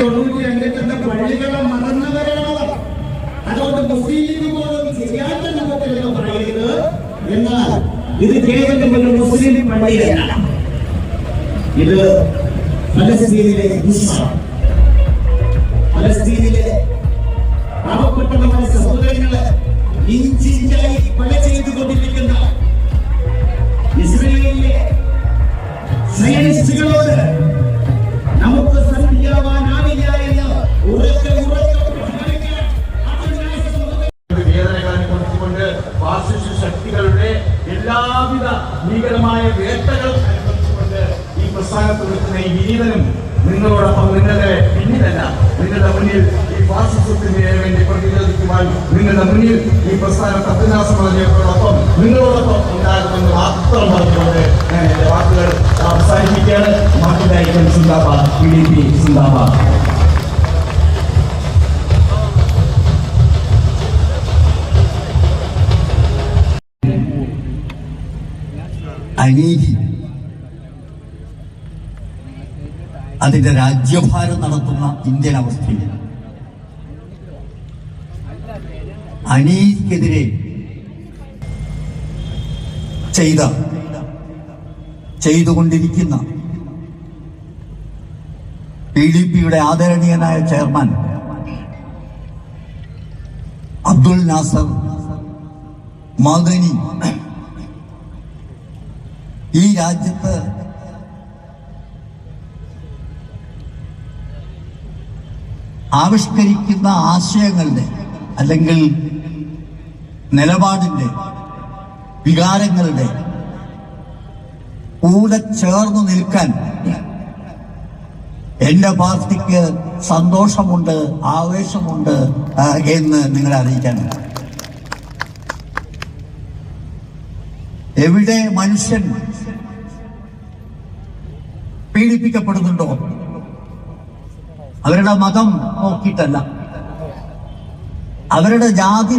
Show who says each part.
Speaker 1: തൊണ്ണൂറ്റി എന്നാൽ ഇത് കേവലം ഒരു ഇത് ഫലസ്തീനിലെ ഫലസ്തീനിലെ പാവപ്പെട്ടവരുടെ സഹോദരങ്ങളെ ഇഞ്ചിഞ്ചായി കൊല ചെയ്തുകൊണ്ടിരിക്കുന്ന ഇസ്രയേലിലെ സയനിസ്റ്റുകളോട്
Speaker 2: ഫാസിസ്റ്റ് ശക്തികളുടെ എല്ലാവിധ ഭീകരമായ വേട്ടകൾ ഈ പ്രസ്ഥാനത്തിന് ഈ വിനീതനും നിങ്ങളോടൊപ്പം നിങ്ങളുടെ പിന്നിലല്ല നിങ്ങളുടെ മുന്നിൽ ഈ ഫാസിസത്തിന് വേണ്ടി പ്രതിരോധിക്കുവാൻ നിങ്ങളുടെ മുന്നിൽ ഈ പ്രസ്ഥാന തത്വനാസമാജയത്തോടൊപ്പം നിങ്ങളോടൊപ്പം ഉണ്ടാകുമെന്ന് മാത്രം പറഞ്ഞുകൊണ്ട് ഞാൻ എന്റെ വാക്കുകൾ അവസാനിപ്പിക്കുകയാണ്. മാറ്റിലായിരിക്കും സിന്ദാബാദ് പി ഡി പി സിന്ദാബാദ്.
Speaker 3: അനീതി അതിന്റെ രാജ്യഭാരം നടത്തുന്ന ഇന്ത്യൻ അവസ്ഥയിൽ. അനീതിക്കെതിരെ ചെയ്ത ചെയ്തുകൊണ്ടിരിക്കുന്ന പി ഡി പിയുടെ ആദരണീയനായ ചെയർമാൻ അബ്ദുൽ നാസർ മദനി ഈ രാജ്യത്ത് ആവിഷ്കരിക്കുന്ന ആശയങ്ങളുടെ അല്ലെങ്കിൽ നിലപാടിന്റെ വികാരങ്ങളുടെ കൂടെ ചേർന്ന് നിൽക്കാൻ എന്റെ പാർട്ടിക്ക് സന്തോഷമുണ്ട് ആവേശമുണ്ട് എന്ന് നിങ്ങളെ അറിയിക്കാൻ എവിടെ മനുഷ്യൻ പീഡിപ്പിക്കപ്പെടുന്നുണ്ടോ? അവരുടെ മതം നോക്കിയിട്ടല്ല. അവരുടെ ജാതി